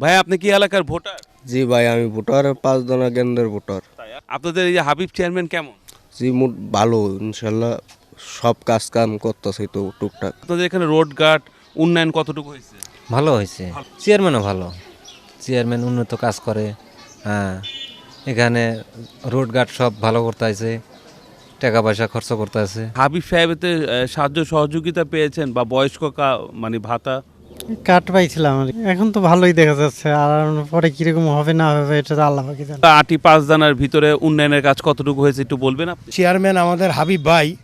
ভাই আপনি কি এলাকার ভোটার? জি ভাই আমি ভোটার পাঁচ দনা কেন্দ্রের ভোটার। আপনাদের এই যে হাবিব চেয়ারম্যান কেমন? জি মোট ভালো ইনশাল্লাহ সব কাজ কাম করতেছে তো টুকটাক। আপনাদের এখানে রোড ঘাট উন্নয়ন কতটুকু হয়েছে? ভালো হয়েছে। চেয়ারম্যানও ভালো। চেয়ারম্যান উন্নত কাজ করে হ্যাঁ। এখানে রোডঘাট সব ভালো করতে আছে টাকা পয়সা খরচ করতে আছে হাবিব সাহেবেতে সাহায্য সহযোগিতা পেয়েছেন বা বয়স্ক কা- মানে ভাতা? কাট পাইছিলাম আর এখন তো ভালোই দেখা যাচ্ছে আর পরে কীরকম হবে না হবে এটা তো আল্লাহ পাকি জানে। আটি পাঁচ দানার ভিতরে উন্নয়নের কাজ কতটুকু হয়েছে একটু বলবেন আপনি? চেয়ারম্যান আমাদের হাবিব ভাই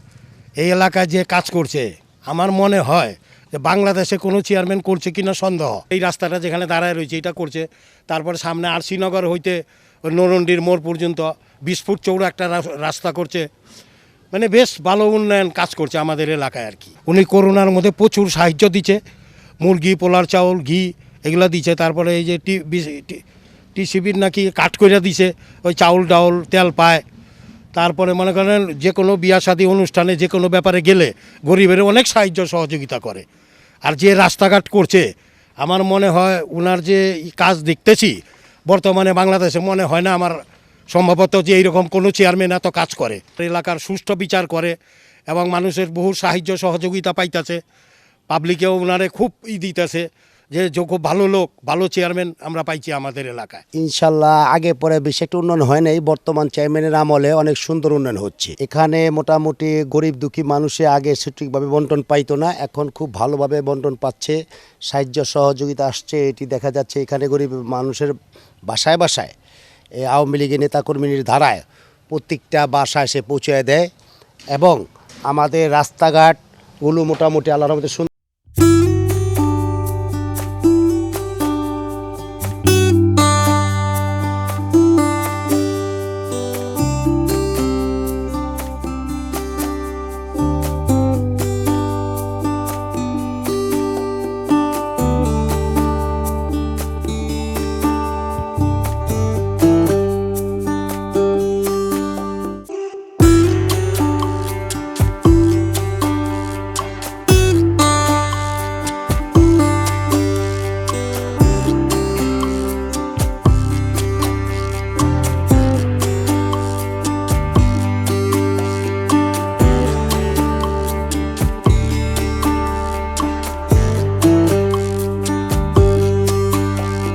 এই এলাকায় যে কাজ করছে আমার মনে হয় যে বাংলাদেশে কোনো চেয়ারম্যান করছে কিনা সন্দেহ। এই রাস্তাটা যেখানে দাঁড়ায় রয়েছে এটা করছে। তারপরে সামনে আর শ্রীনগর হইতে ওই নরন্ডির মোড় পর্যন্ত বিশ ফুট চৌড়া একটা রাস- রাস্তা করছে। মানে বেশ ভালো উন্নয়ন কাজ করছে আমাদের এলাকায় আর কি। উনি করোনার মধ্যে প্রচুর সাহায্য দিচ্ছে। মুরগি, পোলার চাউল, ঘি, এগুলা দিছে। তারপরে এই যে টি টিসিবির নাকি কাট করে দিছে, ওই চাউল, ডাউল, তেল পায়। তারপরে মনে করেন যে কোনো বিয়া শাদী অনুষ্ঠানে যে কোনো ব্যাপারে গেলে গরিবের অনেক সাহায্য সহযোগিতা করে। আর যে রাস্তাঘাট করছে, আমার মনে হয় ওনার যে কাজ দেখতেছি, বর্তমানে বাংলাদেশে মনে হয় না আমার সম্ভবত যে এইরকম কোনো চেয়ারম্যান এত কাজ করে। এলাকার সুষ্ঠু বিচার করে এবং মানুষের বহু সাহায্য সহযোগিতা পাইতেছে। পাবলিকেও ওনারে খুব ই দিতেছে যে যে খুব ভালো লোক, ভালো চেয়ারম্যান আমরা পাইছি আমাদের এলাকায়। ইনশাল্লাহ আগে পরে বেশি একটা উন্নয়ন হয় নাই, বর্তমান চেয়ারম্যানের আমলে অনেক সুন্দর উন্নয়ন হচ্ছে। এখানে মোটামুটি গরিব দুঃখী মানুষে আগে সঠিকভাবে বন্টন পাইতো না, এখন খুব ভালোভাবে বন্টন পাচ্ছে, সাহায্য সহযোগিতা আসছে, এটি দেখা যাচ্ছে এখানে গরিব মানুষের বাসায় বাসায়। এই আওয়ামী লীগের নেতাকর্মীর ধারায় প্রত্যেকটা বাসায় সে পৌঁছে দেয় এবং আমাদের রাস্তাঘাটগুলো মোটামুটি আল্লাহর মধ্যে